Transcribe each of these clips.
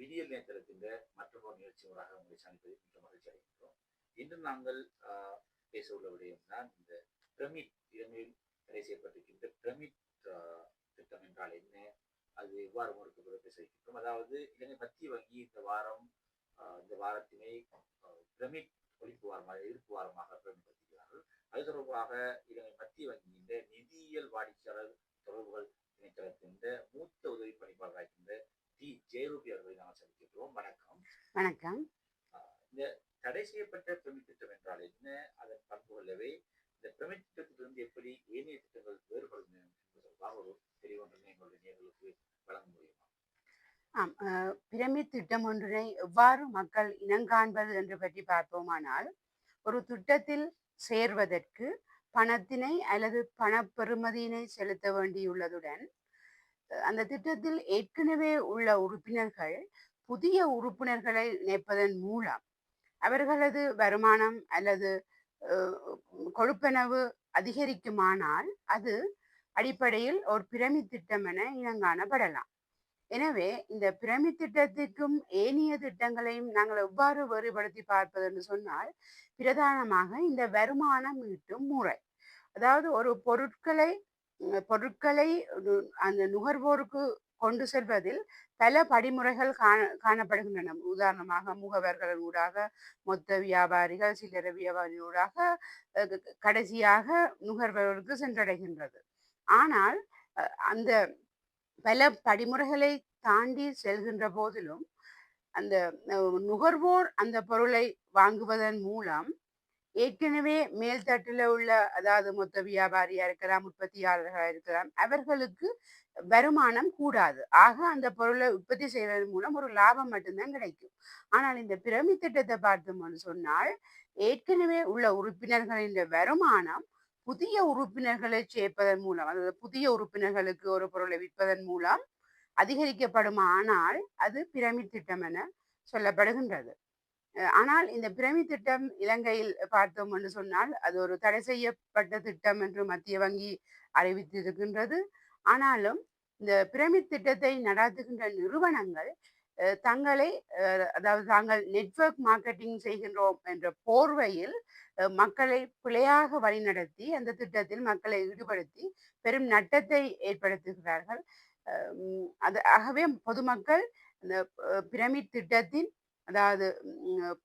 விடியல் நேரத்திலிருக்கின்ற மற்றொரு நிகழ்ச்சி முறையாக உங்களை சந்திப்பதில் மிக மகிழ்ச்சி அடைகின்றோம். இன்று நாங்கள் பேச உள்ள விடயம் தான் இந்த பிரமிட் இலங்கையில் தடை செய்யப்பட்டிருக்கின்ற பிரமிட் திட்டம் என்றால் என்ன? அது எவ்வாறு முறுக்கப்பட பேச வைக்கின்றோம்? அதாவது இலங்கை மத்திய வங்கி இந்த வாரம் இந்த வாரத்தினை பிரமிட் ஒழிப்பு வாரமாக எதிர்ப்பு வாரமாக பிரமிப்படுத்துகிறார்கள் அது தொடர்பாக இலங்கை மத்திய வங்கியின் நிதியியல் வாடிக்கையாளர் தொடர்புகள் திணைக்களத்தின் மூத்த உதவி பணிப்பாளராகின்ற டி ஜெயரூபி அவர்களை நாங்கள் சந்திக்கின்றோம். வணக்கம். வணக்கம். இந்த தடை செய்யப்பட்ட பிரமிட் திட்டம் என்றால் என்ன? அதன் பண்புகளவே இந்த பிரமிட் திட்டத்திலிருந்து எப்படி ஏனைய திட்டங்கள் வேறுபடும் என்பது தொடர்பாக ஒரு தெளிவொன்றினை எங்களுடைய நேர்களுக்கு வழங்க முடியுமா? ஆம் பிரமிட் திட்டம் ஒன்றினை எவ்வாறு மக்கள் இனங்காண்பது என்று பற்றி பார்ப்போமானால் ஒரு திட்டத்தில் சேர்வதற்கு பணத்தினை அல்லது பணப்பெறுமதியினை செலுத்த வேண்டியுள்ளதுடன் அந்த திட்டத்தில் ஏற்கனவே உள்ள உறுப்பினர்கள் புதிய உறுப்பினர்களை இணைப்பதன் மூலம் அவர்களது வருமானம் அல்லது கொழுப்பெனவு கொழுப்பனவு அதிகரிக்குமானால் அது அடிப்படையில் ஒரு பிரமி திட்டம் என இனங்காணப்படலாம். எனவே இந்த பிரமி திட்டத்திற்கும் ஏனைய திட்டங்களையும் நாங்கள் எவ்வாறு வேறுபடுத்தி பார்ப்பது என்று சொன்னால் பிரதானமாக இந்த வருமானம் ஈட்டும் முறை. அதாவது ஒரு பொருட்களை பொருட்களை அந்த நுகர்வோருக்கு கொண்டு செல்வதில் பல படிமுறைகள் காண காணப்படுகின்றன. உதாரணமாக முகவர்கள் ஊடாக மொத்த வியாபாரிகள் சில்லறை வியாபாரியூடாக ஊடாக கடைசியாக நுகர்வோருக்கு சென்றடைகின்றது. ஆனால் அந்த பல படிமுறைகளை தாண்டி செல்கின்ற போதிலும் அந்த நுகர்வோர் அந்த பொருளை வாங்குவதன் மூலம் ஏற்கனவே மேல்தட்டில் உள்ள அதாவது மொத்த வியாபாரியா இருக்கலாம் உற்பத்தியாளர்களா இருக்கலாம் அவர்களுக்கு வருமானம் கூடாது. ஆக அந்த பொருளை உற்பத்தி செய்வதன் மூலம் ஒரு லாபம் மட்டும்தான் கிடைக்கும். ஆனால் இந்த பிரமி திட்டத்தை பார்த்தோம்னு சொன்னால் ஏற்கனவே உள்ள உறுப்பினர்களின் வருமானம் புதிய உறுப்பினர்களை சேர்ப்பதன் மூலம் அதாவது புதிய உறுப்பினர்களுக்கு ஒரு பொருளை விற்பதன் மூலம் அதிகரிக்கப்படும்? ஆனால் அது பிரமிட் திட்டம் என சொல்லப்படுகின்றது. ஆனால் இந்த பிரமி திட்டம் இலங்கையில் பார்த்தோம் என்று சொன்னால் அது ஒரு தடை செய்யப்பட்ட திட்டம் என்று மத்திய வங்கி அறிவித்திருக்கின்றது. ஆனாலும் இந்த பிரமிட் திட்டத்தை நடாத்துகின்ற நிறுவனங்கள் தங்களை அதாவது தாங்கள் நெட்வொர்க் மார்க்கெட்டிங் செய்கின்றோம் என்ற போர்வையில் மக்களை பிழையாக வழிநடத்தி அந்த திட்டத்தில் மக்களை ஈடுபடுத்தி பெரும் நட்டத்தை ஏற்படுத்துகிறார்கள். அது ஆகவே பொதுமக்கள் இந்த பிரமிட் திட்டத்தின் அதாவது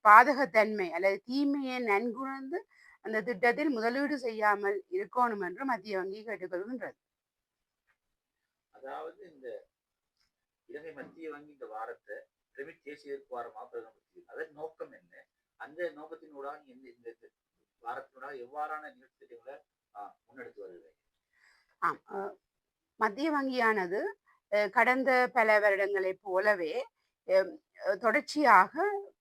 பாதகத்தன்மை அல்லது தீமையை நன்குணர்ந்து அந்த திட்டத்தில் முதலீடு செய்யாமல் இருக்கணும் என்று மத்திய வங்கி கேட்டுக்கொள்கின்றது அதாவது இந்த இலங்கை மத்திய வங்கி இந்த வாரத்தை பிரமிட் தேசிய எதிர்ப்பு வாரமாக பிரகடனப்படுத்தியது அதன் நோக்கம் என்ன? அந்த நோக்கத்தினூடாக இந்த இந்த வாரத்தினூடாக எவ்வாறான நிகழ்ச்சி திட்டங்களை முன்னெடுத்து வருகிறது ஆம் மத்திய வங்கியானது கடந்த பல வருடங்களைப் போலவே தொடர்ச்சியாக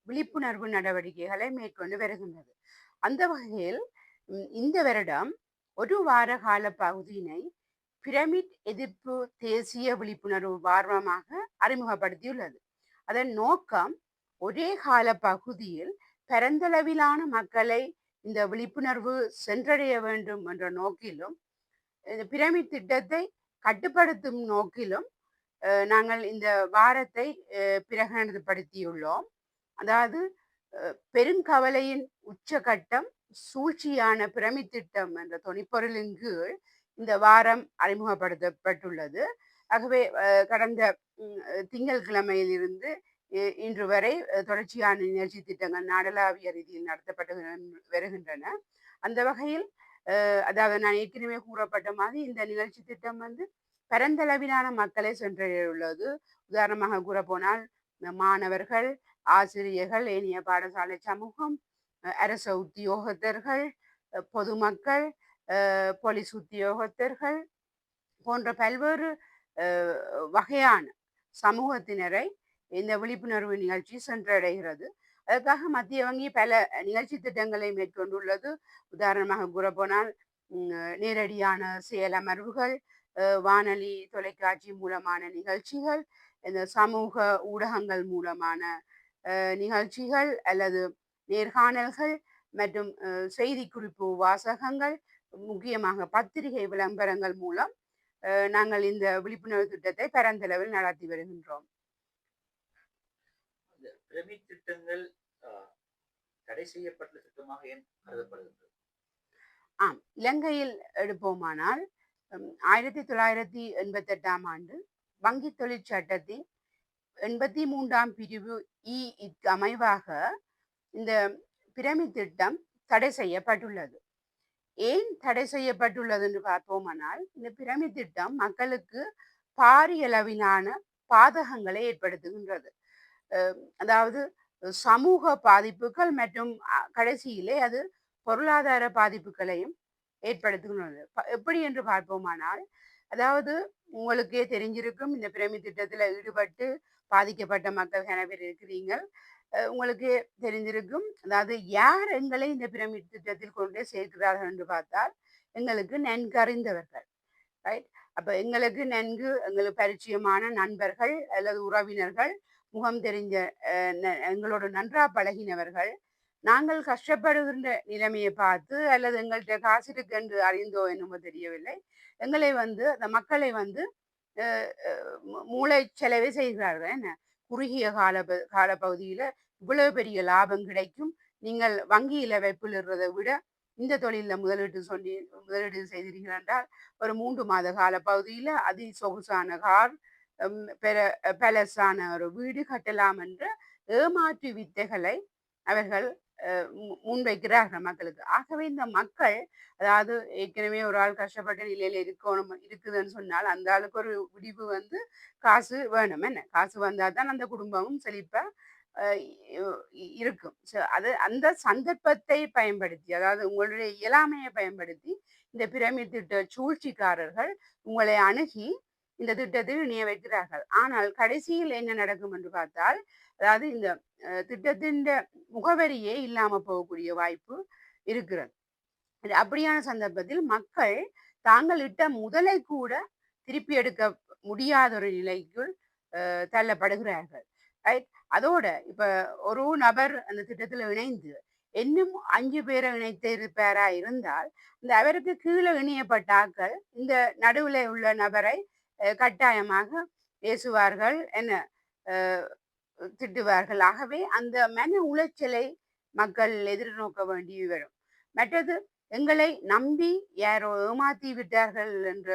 விழிப்புணர்வு நடவடிக்கைகளை மேற்கொண்டு வருகின்றது. அந்த வகையில் இந்த வருடம் ஒரு வார கால பகுதியினை பிரமிட் எதிர்ப்பு தேசிய விழிப்புணர்வு வாரமாக அறிமுகப்படுத்தியுள்ளது. அதன் நோக்கம் ஒரே கால பகுதியில் பரந்தளவிலான மக்களை இந்த விழிப்புணர்வு சென்றடைய வேண்டும் என்ற நோக்கிலும் இந்த பிரமிட் திட்டத்தை கட்டுப்படுத்தும் நோக்கிலும் நாங்கள் இந்த வாரத்தை பிரகடனப்படுத்தியுள்ளோம். அதாவது பெருங்கவலையின் உச்சகட்டம் சூழ்ச்சியான பிரமித் திட்டம் என்ற தொனிப்பொருளின் கீழ் இந்த வாரம் அறிமுகப்படுத்தப்பட்டுள்ளது. ஆகவே அஹ், கடந்த திங்கள்கிழமையிலிருந்து இன்று வரை தொடர்ச்சியான நிகழ்ச்சி திட்டங்கள் நாடளாவிய ரீதியில் நடத்தப்பட்டு வருகின்றன. அந்த வகையில் அஹ், அதாவது நான் ஏற்கனவே கூறப்பட்ட மாதிரி இந்த நிகழ்ச்சி திட்டம் வந்து பரந்தளவிலான மக்களை சென்றடையுள்ளது உதாரணமாக கூற போனால் மாணவர்கள் ஆசிரியர்கள் ஏனைய பாடசாலை சமூகம் அரச உத்தியோகத்தர்கள் பொதுமக்கள் போலீஸ் உத்தியோகத்தர்கள் போன்ற பல்வேறு வகையான சமூகத்தினரை இந்த விழிப்புணர்வு நிகழ்ச்சி சென்றடைகிறது. அதற்காக மத்திய வங்கி பல நிகழ்ச்சி திட்டங்களை மேற்கொண்டுள்ளது. உதாரணமாக கூறப்போனால் நேரடியான செயலமர்வுகள் வானொலி தொலைக்காட்சி மூலமான நிகழ்ச்சிகள் இந்த சமூக ஊடகங்கள் மூலமான நிகழ்ச்சிகள் அல்லது நேர்காணல்கள் மற்றும் அஹ், செய்திக்குறிப்பு வாசகங்கள் முக்கியமாக பத்திரிகை விளம்பரங்கள் மூலம் நாங்கள் இந்த விழிப்புணர்வு திட்டத்தை பரந்தளவில் நடத்தி வருகின்றோம். திட்டங்கள் தடை செய்யப்பட்ட திட்டமாக ஏன் கருதப்படுகின்றது? ஆம் இலங்கையில் எடுப்போமானால் ஆயிரத்தி தொள்ளாயிரத்தி எண்பத்தெட்டாம் ஆண்டு வங்கி தொழிற்சட்டத்தின் எண்பத்தி மூன்றாம் பிரிவு இ இக்கு அமைவாக இந்த பிரமி திட்டம் தடை செய்யப்பட்டுள்ளது. ஏன் தடை செய்யப்பட்டுள்ளது என்று பார்ப்போமானால் இந்த பிரமி திட்டம் மக்களுக்கு பாரியளவிலான பாதகங்களை ஏற்படுத்துகின்றது. அதாவது சமூக பாதிப்புகள் மற்றும் கடைசியிலே அது பொருளாதார பாதிப்புகளையும் ஏற்படுத்துகின்றது எப்படி என்று பார்ப்போமானால் அதாவது உங்களுக்கே தெரிஞ்சிருக்கும் இந்த பிரமி திட்டத்தில் ஈடுபட்டு பாதிக்கப்பட்ட மக்கள் கன பேர் இருக்கிறீங்க உங்களுக்கு தெரிஞ்சிருக்கும் அதாவது யார் எங்களை இந்த பிரமி திட்டத்தில் கொண்டு சேர்க்கிறார்கள் என்று பார்த்தால் எங்களுக்கு நன்கறிந்தவர்கள் ரைட் அப்ப எங்களுக்கு நன்கு எங்களுக்கு பரிச்சயமான நண்பர்கள் அல்லது உறவினர்கள் முகம் தெரிஞ்ச அஹ், எங்களோட நன்றா பழகினவர்கள் நாங்கள் கஷ்டப்படுகின்ற நிலைமையை பார்த்து அல்லது எங்கள்கிட்ட காசு இருக்கு என்று அறிந்தோ என்னமோ தெரியவில்லை. எங்களை வந்து அந்த மக்களை வந்து மூளை செலவே செய்கிறார்கள். என்ன? குறுகிய கால ப- பகுதியில் இவ்வளவு பெரிய லாபம் கிடைக்கும். நீங்கள் வங்கியில வைப்பிலிடுறதை விட இந்த தொழிலில் முதலீட்டு சொல்லி முதலீடு செய்திருக்கிறேன் என்றால் ஒரு மூன்று மாத கால பகுதியில் அதி சொகுசான கார் பெற பேலஸான ஒரு வீடு கட்டலாம் என்ற ஏமாற்று வித்தைகளை அவர்கள் முன்வைக்கிறார்கள் மக்களுக்கு ஆகவே இந்த மக்கள் அதாவது ஏற்கனவே ஒரு ஆள் கஷ்டப்பட்ட நிலையில இருக்கணும் இருக்குதுன்னு சொன்னால் அந்த ஆளுக்கு ஒரு விடிவு வந்து காசு வேணும். என்ன? காசு வந்தால் தான் அந்த குடும்பமும் செழிப்பா அஹ், இருக்கும். ஸோ அது அந்த சந்தர்ப்பத்தை பயன்படுத்தி அதாவது உங்களுடைய இயலாமையை பயன்படுத்தி இந்த பிரமிட் திட்ட சூழ்ச்சிக்காரர்கள் உங்களை அணுகி இந்த திட்டத்தில் இணைய வைக்கிறார்கள். ஆனால் கடைசியில் என்ன நடக்கும் என்று பார்த்தால் அதாவது இந்த அஹ், திட்டத்தின் முகவரியே இல்லாம போகக்கூடிய வாய்ப்பு இருக்கிறது. அப்படியான சந்தர்ப்பத்தில் மக்கள் தாங்கள் இட்ட முதலை கூட திருப்பி எடுக்க முடியாத ஒரு நிலைக்குள் அஹ், தள்ளப்படுகிறார்கள். ரைட்? அதோட இப்ப ஒரு நபர் அந்த திட்டத்தில் இணைந்து இன்னும் அஞ்சு பேரை இணைத்து இருப்பாரா இருந்தால் இந்த அவருக்கு கீழே இணையப்பட்டாக்கள் இந்த நடுவில் உள்ள நபரை அஹ், கட்டாயமாக பேசுவார்கள் என்ன அஹ், திட்டுவார்கள். ஆகவே அந்த மன உளைச்சலை மக்கள் எதிர்நோக்க வேண்டி வரும். மற்றது எங்களை நம்பி யாரோ ஏமாத்தி விட்டார்கள் என்ற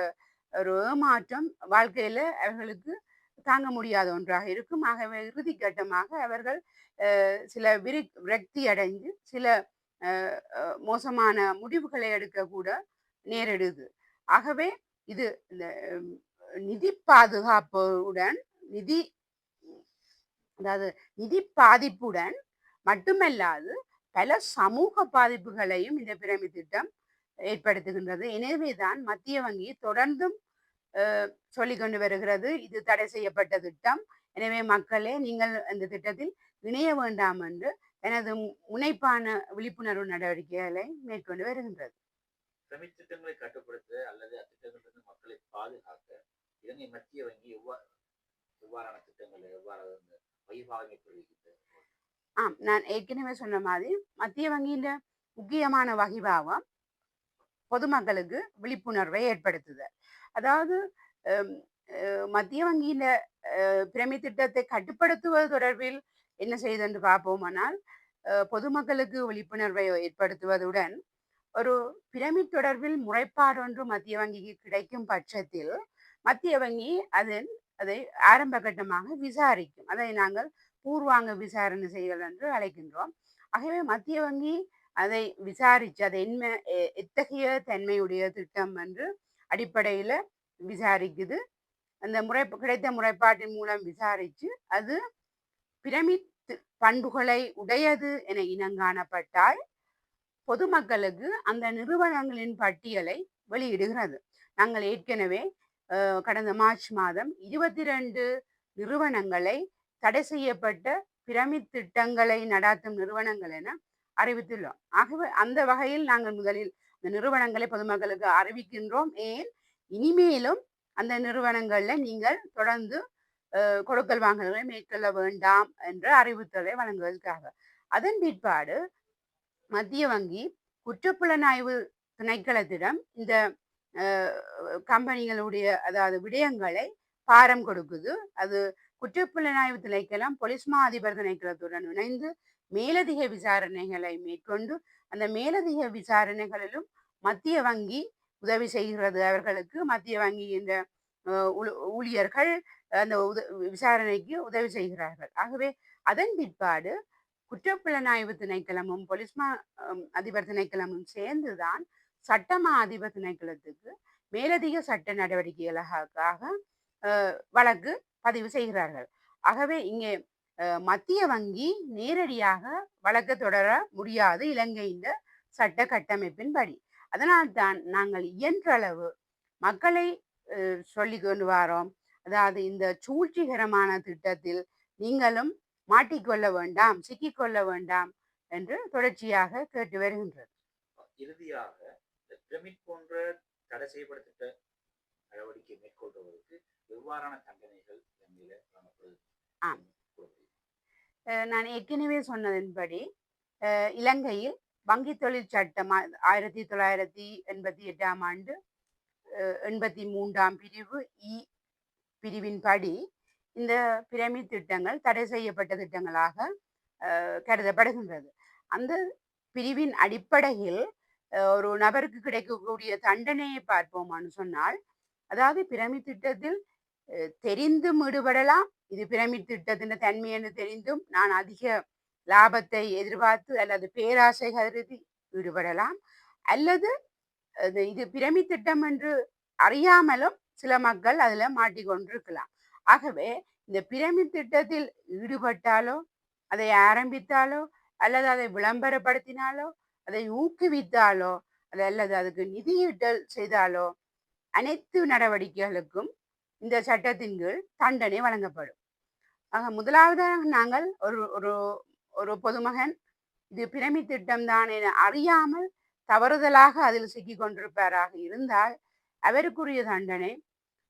ஒரு ஏமாற்றம் வாழ்க்கையில அவர்களுக்கு தாங்க முடியாத ஒன்றாக இருக்கும். ஆகவே இறுதி கட்டமாக அவர்கள் சில விரி விரக்தி அடைந்து சில மோசமான முடிவுகளை எடுக்கக்கூட நேரிடுது. ஆகவே இது இந்த நிதி பாதுகாப்புடன் நிதி அதாவது நிதி பாதிப்புடன் மட்டுமல்லாது பல சமூக பாதிப்புகளையும் இந்த பிரமி திட்டம் ஏற்படுத்துகின்றது. எனவேதான் மத்திய வங்கி தொடர்ந்தும் சொல்லி கொண்டு வருகிறது. இது தடை செய்யப்பட்ட திட்டம். எனவே மக்களே நீங்கள் இந்த திட்டத்தில் இணைய வேண்டாம் என்று எனது முனைப்பான விழிப்புணர்வு நடவடிக்கைகளை மேற்கொண்டு வருகின்றது. திட்டங்களை கட்டுப்படுத்த அல்லது அத்திட்டங்களிலிருந்து மக்களை பாதுகாக்க இலங்கை மத்திய வங்கி எவ்வாறு எவ்வாறான திட்டங்களை எவ்வாறு வருகின்றது ஆம் நான் ஏற்கனவே சொன்ன மாதிரி மத்திய வங்கியில முக்கியமான வகிபாவம் பொதுமக்களுக்கு விழிப்புணர்வை ஏற்படுத்துதல் அதாவது மத்திய வங்கியில பிரமி திட்டத்தை கட்டுப்படுத்துவது தொடர்பில் என்ன செய்து என்று பார்ப்போமானால் அஹ், பொதுமக்களுக்கு விழிப்புணர்வை ஏற்படுத்துவதுடன் ஒரு பிரமிட் தொடர்பில் முறைப்பாடு ஒன்று மத்திய வங்கிக்கு கிடைக்கும் பட்சத்தில் மத்திய வங்கி அதன் அதை ஆரம்ப கட்டமாக விசாரிக்கும். அதை நாங்கள் பூர்வாங்க விசாரணை செய்தல் என்று அழைக்கின்றோம். ஆகவே மத்திய வங்கி அதை விசாரித்து அது என்ன எத்தகைய தன்மையுடைய திட்டம் என்று அடிப்படையில் விசாரிக்குது. அந்த முறை கிடைத்த முறைப்பாட்டின் மூலம் விசாரித்து அது பிரமிட் பண்புகளை உடையது என இனங்காணப்பட்டால் பொதுமக்களுக்கு அந்த நிறுவனங்களின் பட்டியலை வெளியிடுகிறது. நாங்கள் ஏற்கனவே கடந்த மார்ச் மாதம் இருபத்தி ரெண்டு நிறுவனங்களை தடை செய்யப்பட்ட பிரமிட் திட்டங்களை நடாத்தும் நிறுவனங்கள் என அறிவித்துள்ளோம். ஆகவே அந்த வகையில் நாங்கள் முதலில் இந்த நிறுவனங்களை பொதுமக்களுக்கு அறிவிக்கின்றோம். ஏன்? இனிமேலும் அந்த நிறுவனங்கள்ல நீங்கள் தொடர்ந்து கொடுக்கல் வாங்கல்களை மேற்கொள்ள வேண்டாம் என்ற அறிவுறுத்தலை வழங்குவதற்காக. அதன் பிற்பாடு மத்திய வங்கி குற்றப்புலனாய்வு திணைக்களத்திடம் இந்த கம்பெனிகளுடைய அதாவது விடயங்களை பாரம் கொடுக்குது. அது குற்றப்புலனாய்வு திணைக்களம் பொலிஸ்மா அதிபர் திணைக்களத்துடன் இணைந்து மேலதிக விசாரணைகளை மேற்கொண்டு அந்த மேலதிக விசாரணைகளிலும் மத்திய வங்கி உதவி செய்கிறது. அவர்களுக்கு மத்திய வங்கி இந்த ஊழியர்கள் அந்த உத விசாரணைக்கு உதவி செய்கிறார்கள். ஆகவே அதன் பிற்பாடு குற்றப்புலனாய்வு திணைக்களமும் பொலிஸ்மா அதிபர் திணைக்களமும் சேர்ந்துதான் சட்டமா அதிபர் திணைக்களத்துக்கு மேலதிக சட்ட நடவடிக்கைகளுக்காக வழக்கு பதிவு செய்கிறார்கள். ஆகவே இங்கே மத்திய வங்கி நேரடியாக வழக்கு தொடர முடியாது இலங்கையின் சட்ட கட்டமைப்பின்படி. அதனால்தான் நாங்கள் இயன்றளவு மக்களை சொல்லி கொண்டு வாரோம். அதாவது இந்த சூழ்ச்சிகரமான திட்டத்தில் நீங்களும் மாட்டிக்கொள்ள வேண்டாம் சிக்கிக்கொள்ள வேண்டாம் என்று தொடர்ச்சியாக கேட்டு வருகின்றது இறுதியாக பிரமிட் போன்ற தடை செய்யப்பட்ட திட்ட நடவடிக்கை மேற்கொள்பவருக்கு எவ்வாறான தண்டனைகள் இலங்கையில வழங்கப்படுது நான் ஏற்கனவே சொன்னதின்படி இலங்கையில் வங்கி தொழில் சட்டம் ஆயிரத்தி தொள்ளாயிரத்தி எண்பத்தி எட்டாம் ஆண்டு எண்பத்தி மூன்றாம் பிரிவு இ பிரிவின்படி இந்த பிரமிட் திட்டங்கள் தடை செய்யப்பட்ட திட்டங்களாக கருதப்படுகின்றது. அந்த பிரிவின் அடிப்படையில் ஒரு நபருக்கு கிடைக்கக்கூடிய தண்டனையை பார்ப்போமான்னு சொன்னால் அதாவது பிரமிட் திட்டத்தில் தெரிந்தும் ஈடுபடலாம் இது பிரமிட் திட்டத்தின் தன்மை என்று தெரிந்தும் நான் அதிக லாபத்தை எதிர்பார்த்து அல்லது பேராசை கருதி ஈடுபடலாம். அல்லது இது பிரமிட் திட்டம் என்று அறியாமலும் சில மக்கள் அதுல மாட்டிக்கொண்டிருக்கலாம். ஆகவே இந்த பிரமிட் திட்டத்தில் ஈடுபட்டாலோ அதை ஆரம்பித்தாலோ அல்லது அதை விளம்பரப்படுத்தினாலோ அதை ஊக்குவித்தாலோ அது அல்லது அதுக்கு நிதியீட்டல் செய்தாலோ அனைத்து நடவடிக்கைகளுக்கும் இந்த சட்டத்தின் கீழ் தண்டனை வழங்கப்படும். ஆக முதலாவதாக நாங்கள் ஒரு ஒரு ஒரு பொதுமகன் இது பிரமி திட்டம் தான் என அறியாமல் தவறுதலாக அதில் சிக்கிக் கொண்டிருப்பாராக இருந்தால் அவருக்குரிய தண்டனை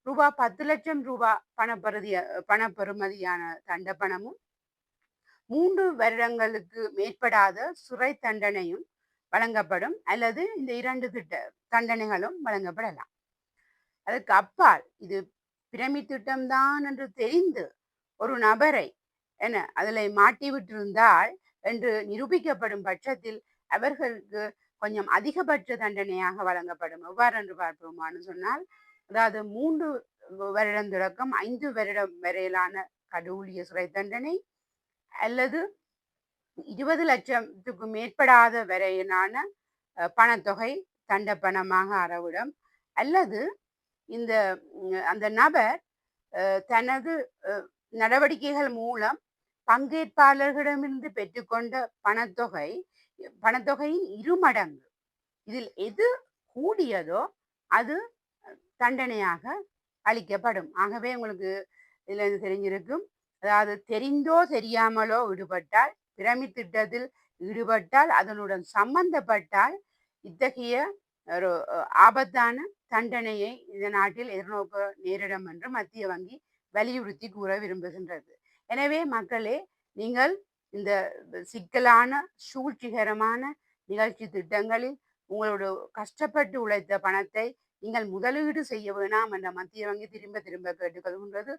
ரூபா பத்து லட்சம் ரூபா பணப்பருதிய பணப்பெறுமதியான தண்ட பணமும் மூன்று வருடங்களுக்கு மேற்படாத சிறை தண்டனையும் வழங்கப்படும் அல்லது இந்த இரண்டு திட்ட தண்டனைகளும் வழங்கப்படலாம். அதுக்கு அப்பால் இது பிரமி திட்டம்தான் என்று தெரிந்து ஒரு நபரை என்ன அதில் மாட்டி விட்டிருந்தால் என்று நிரூபிக்கப்படும் பட்சத்தில் அவர்களுக்கு கொஞ்சம் அதிகபட்ச தண்டனையாக வழங்கப்படும். எவ்வாறு என்று பார்ப்போமான்னு சொன்னால் அதாவது மூன்று வருடம் தொடக்கம் ஐந்து வருடம் வரையிலான கடூழிய சிறை தண்டனை அல்லது இருபது லட்சத்துக்கு மேற்படாத வரையிலான பணத்தொகை தண்ட பணமாக அறவிடும். அல்லது இந்த அந்த நபர் அஹ், தனது நடவடிக்கைகள் மூலம் பங்கேற்பாளர்களிடமிருந்து பெற்றுக்கொண்ட பணத்தொகை பணத்தொகையின் இருமடங்கு இதில் எது கூடியதோ அது தண்டனையாக அளிக்கப்படும். ஆகவே உங்களுக்கு இதில் தெரிஞ்சிருக்கும். அதாவது தெரிந்தோ தெரியாமலோ விடுபட்டால் பிரமி திட்டத்தில் ஈடுபட்டால் அதனுடன் சம்பந்தப்பட்டால் இத்தகைய ஒரு ஆபத்தான தண்டனையை இந்த நாட்டில் எதிர்நோக்க நேரிடும் என்று மத்திய வங்கி வலியுறுத்தி கூற விரும்புகின்றது. எனவே மக்களே நீங்கள் இந்த சிக்கலான சூழ்ச்சிகரமான நிகழ்ச்சி திட்டங்களில் உங்களோட கஷ்டப்பட்டு உழைத்த பணத்தை நீங்கள் முதலீடு செய்ய வேணாம் என்ற மத்திய வங்கி திரும்ப திரும்ப கேட்டுக்கொள்கின்றது.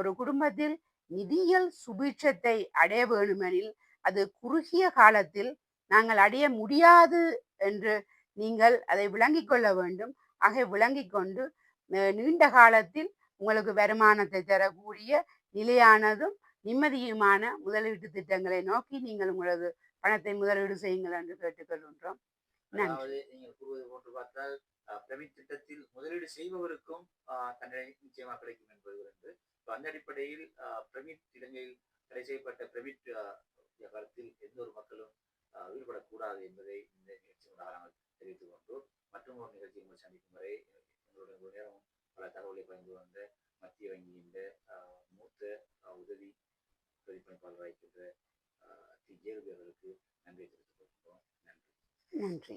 ஒரு குடும்பத்தில் நிதியியல் சுபீட்சத்தை அடைய வேணுமெனில் அது குறுகிய காலத்தில் நாங்கள் அடைய முடியாது என்று நீங்கள் அதை விளங்கிக் கொள்ள வேண்டும். ஆக விளங்கிக் கொண்டு நீண்ட காலத்தில் உங்களுக்கு வருமானத்தை தரக்கூடிய நிலையானதும் நிம்மதியுமான முதலீட்டு திட்டங்களை நோக்கி நீங்கள் உங்களது பணத்தை முதலீடு செய்யுங்கள் என்று கேட்டுக்கொள்கின்றோம். அதாவது நீங்கள் கூறுவது போன்று பார்த்தால் பிரமிட் திட்டத்தில் முதலீடு செய்பவருக்கும் தண்டனை நிச்சயமாக கிடைக்கும் என்பது ஒன்று அந்த அடிப்படையில் பிரமிட் இலங்கையில் தடை செய்யப்பட்ட பிரமிட் அஹ், எந்த ஒரு மக்களும் ஈடுபடக்கூடாது என்பதை இந்த நிகழ்ச்சி நாங்கள் தெரிவித்துக் கொண்டோம். மற்றும் ஒரு நிகழ்ச்சி உங்களை சந்திக்கும் வரை எங்களுடைய ஒரு பல தகவலை பகிர்ந்து வந்த மத்திய வங்கியின் மூத்த உதவி பிரதிபலிப்பாளராக இருக்கின்ற அஹ், டி. ஜேருபி அவர்களுக்கு நன்றி தெரிவித்துக் கொள்கிறோம் நன்றி. நன்றி.